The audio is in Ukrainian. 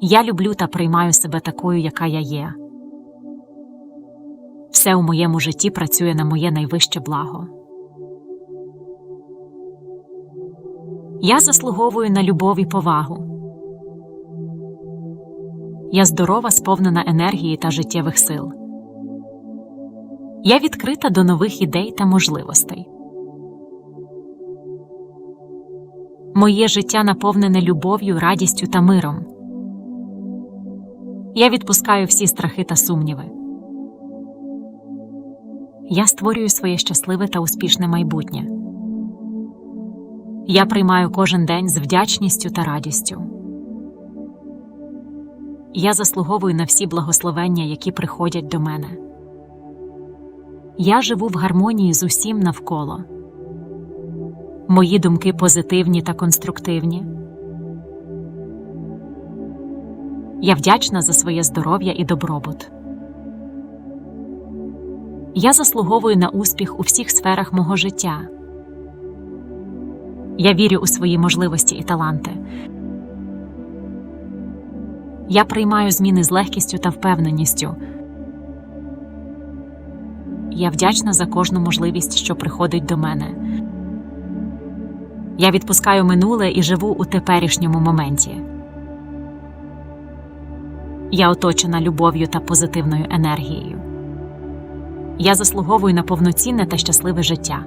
Я люблю та приймаю себе такою, яка я є. Все у моєму житті працює на моє найвище благо. Я заслуговую на любов і повагу. Я здорова, сповнена енергії та життєвих сил. Я відкрита до нових ідей та можливостей. Моє життя наповнене любов'ю, радістю та миром. Я відпускаю всі страхи та сумніви. Я створюю своє щасливе та успішне майбутнє. Я приймаю кожен день з вдячністю та радістю. Я заслуговую на всі благословення, які приходять до мене. Я живу в гармонії з усім навколо. Мої думки позитивні та конструктивні. Я вдячна за своє здоров'я і добробут. Я заслуговую на успіх у всіх сферах мого життя. Я вірю у свої можливості і таланти. Я приймаю зміни з легкістю та впевненістю. Я вдячна за кожну можливість, що приходить до мене. Я відпускаю минуле і живу у теперішньому моменті. Я оточена любов'ю та позитивною енергією. Я заслуговую на повноцінне та щасливе життя.